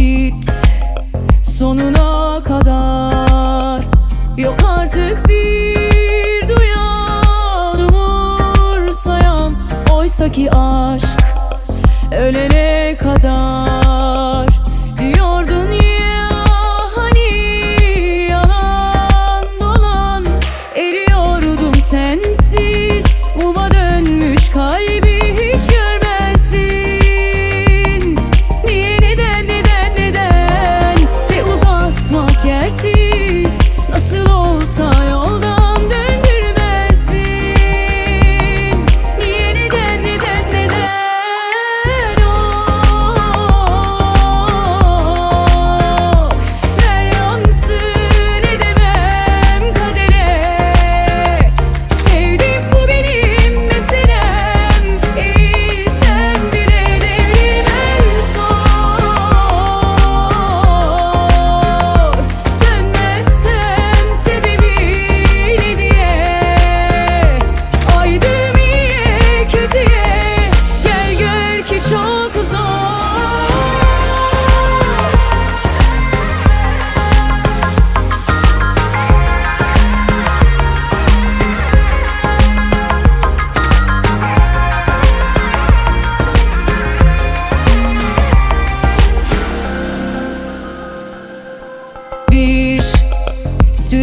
git sonuna kadar. Yok artık bir duyan umursayan Oysa ki aşk ölene kadar.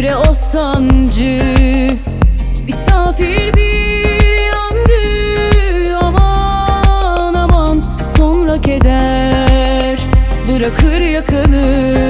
Söyle o sancı. Misafir bir yangı. Aman aman sonra keder. Bırakır yakını